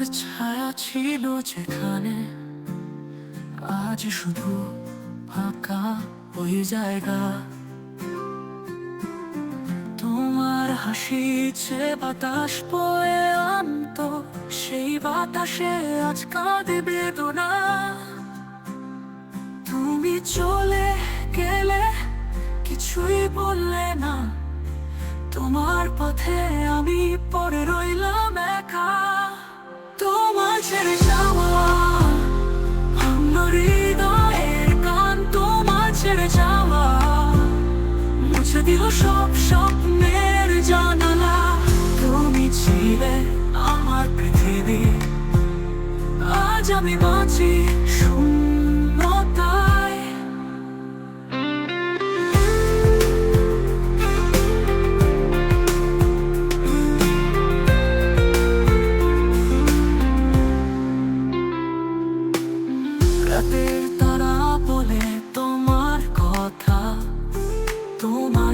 তোমার ছায়া ছিল যেখানে আজ শুধু ফাঁকা ওই জায়গা। তোমার হাসিছে বাতাস বয়ে আনত, সেই বাতাসে আজ কাঁদে বেদনা। তুমি চলে গেলে কিছুই বললে না, তোমার পথে দিল সব স্বপ্নের জানালা তুমি ছিলে আমার পৃথিবী। আজ আমি বাঁচি শূন্যতায়।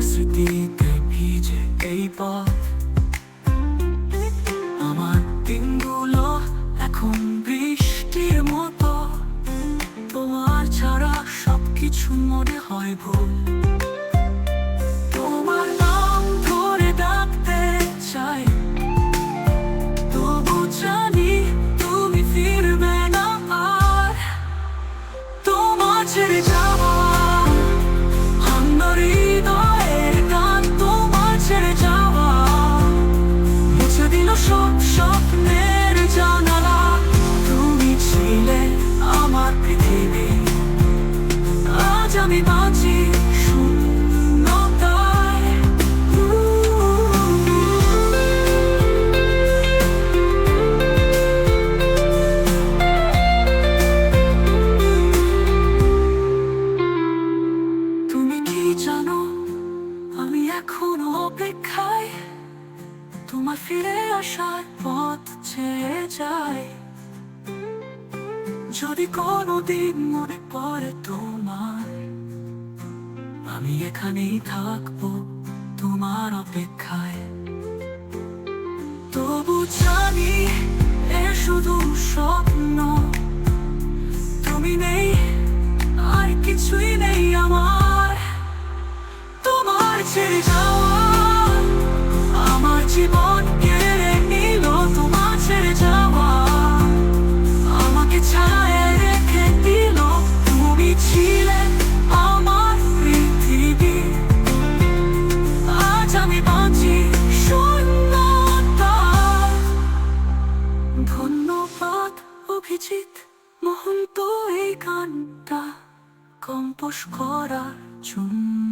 স্মৃতিতে ভিজে দিনগুলো এখন বৃষ্টির মতো। তোমার ছাড়া সবকিছু মনে হয় ভুল। স্বপ্নের জানালা। তুমি ছিলে আমার পৃথিবী। আজ আমি জানো আমি এখনও অপেক্ষায়? তোমার ফিরে আসার পথ চেয়ে যায়। যদি কোনোদিন মনে পড়ে তোমার, আমি এখানেই থাকব তোমার অপেক্ষায়। তবু জানি এ শুধু স্বপ্ন ধন্যবাদ অভিজিৎ মহন্ত এই গানটা কম্পোজ করার জন্য।